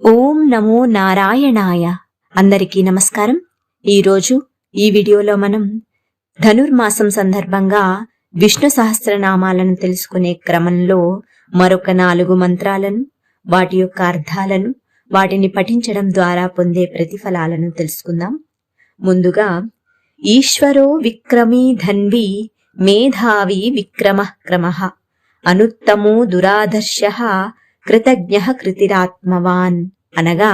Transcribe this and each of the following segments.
ఓం నమో నారాయణాయ. అందరికీ నమస్కారం. ఈరోజు ఈ వీడియోలో మనం ధనుర్మాసం సందర్భంగా విష్ణు సహస్రనామాలను తెలుసుకునే క్రమంలో మరొక నాలుగు మంత్రాలను వాటి యొక్క అర్థాలను వాటిని పఠించడం ద్వారా పొందే ప్రతిఫలాలను తెలుసుకుందాం. ముందుగా ఈశ్వరో విక్రమీ ధన్వి మేధావి విక్రమ క్రమ. అనుత్తమో దురాదర్శ కృతజ్ఞ కృతిరాత్మవాన్. అనగా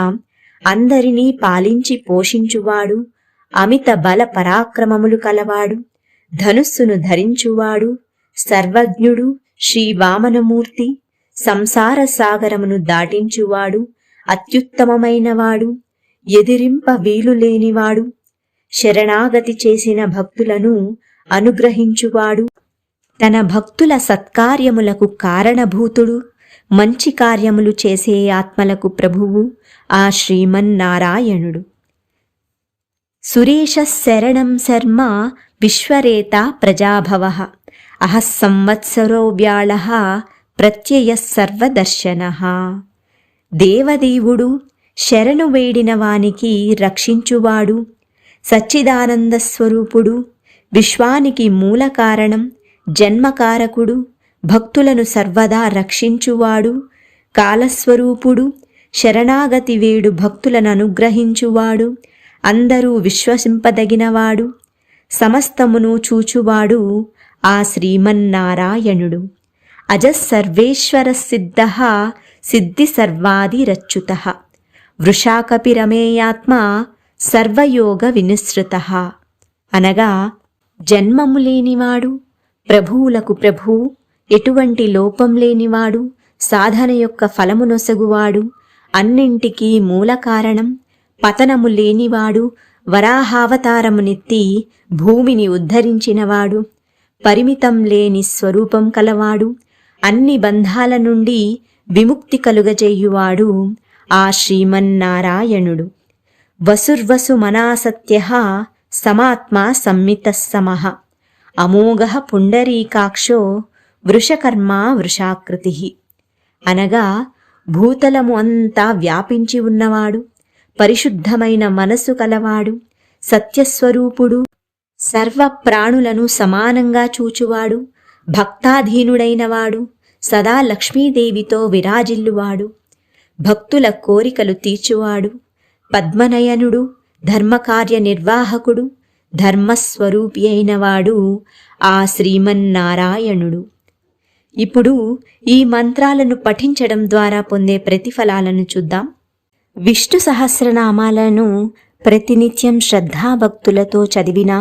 అందరినీ పాలించి పోషించువాడు అమిత బల పరాక్రమములు కలవాడు ధనుస్సును ధరించువాడు సర్వజ్ఞుడు శ్రీ వామనమూర్తి సంసార సాగరమును దాటించువాడు అత్యుత్తమమైనవాడు ఎదిరింప వీలు లేనివాడు శరణాగతి చేసిన భక్తులను అనుగ్రహించువాడు. తన భక్తుల సత్కార్యములకు కారణభూతుడు. మంచి కార్యములు చేసే ఆత్మలకు ప్రభువు ఆ శ్రీమన్నారాయణుడు. సురేష శరణం శర్మ విశ్వరేత ప్రజాభవ. అహ సంవత్సరో వ్యాళ ప్రత్యయ సర్వదర్శన. దేవదేవుడు శరణు వేడిన వానికి రక్షించువాడు. సచ్చిదానంద స్వరూపుడు విశ్వానికి మూల కారణం జన్మకారకుడు. భక్తులను సర్వదా రక్షించువాడు. కాలస్వరూపుడు శరణాగతి వేడు భక్తులను అనుగ్రహించువాడు. అందరూ విశ్వసింపదగినవాడు. సమస్తమును చూచువాడు ఆ శ్రీమన్నారాయణుడు. అజస్సర్వేశ్వర సిద్ధ సిద్ధి సర్వాదిరచ్యుత వృషాకపి రమేయాత్మ సర్వయోగ వినిసృత అనగా జన్మము లేనివాడు ప్రభువులకు ప్రభు ఎటువంటి లోపం లేనివాడు సాధన యొక్క ఫలము నొసగువాడు అన్నింటికీ మూల కారణం పతనము లేనివాడు వరాహావతారమునెత్తి భూమిని ఉద్ధరించినవాడు పరిమితం లేని స్వరూపం కలవాడు అన్ని బంధాల నుండి విముక్తి కలుగజేయువాడు ఆ శ్రీమన్నారాయణుడు. వసుర్వసు మనాసత్య సమాత్మా సంమిత సమః అమోఘ పుండరీకాక్షో వృషకర్మ వృషాకృతి. అనగా భూతలము అంతా వ్యాపించి ఉన్నవాడు పరిశుద్ధమైన మనసు కలవాడు సత్యస్వరూపుడు సర్వ ప్రాణులను సమానంగా చూచువాడు భక్తాధీనుడైనవాడు సదా లక్ష్మీదేవితో విరాజిల్లువాడు భక్తుల కోరికలు తీర్చువాడు పద్మనయనుడు ధర్మకార్య నిర్వాహకుడు ధర్మస్వరూపి అయినవాడు ఆ శ్రీమన్నారాయణుడు. ఇప్పుడు ఈ మంత్రాలను పఠించడం ద్వారా పొందే ప్రతిఫలాలను చూద్దాం. విష్ణు సహస్రనామాలను ప్రతినిత్యం శ్రద్ధాభక్తులతో చదివినా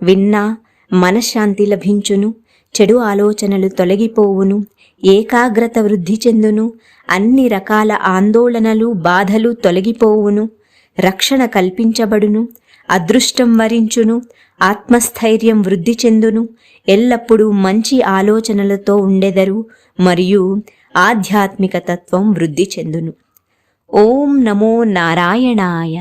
విన్నా మనశ్శాంతి లభించును చెడు ఆలోచనలు తొలగిపోవును ఏకాగ్రత వృద్ధి చెందును అన్ని రకాల ఆందోళనలు బాధలు తొలగిపోవును రక్షణ కల్పించబడును అదృష్టం వరించును ఆత్మస్థైర్యం వృద్ధి చెందును ఎల్లప్పుడూ మంచి ఆలోచనలతో ఉండెదరు మరియు ఆధ్యాత్మిక తత్వం వృద్ధి చెందును. ఓం నమో నారాయణాయ.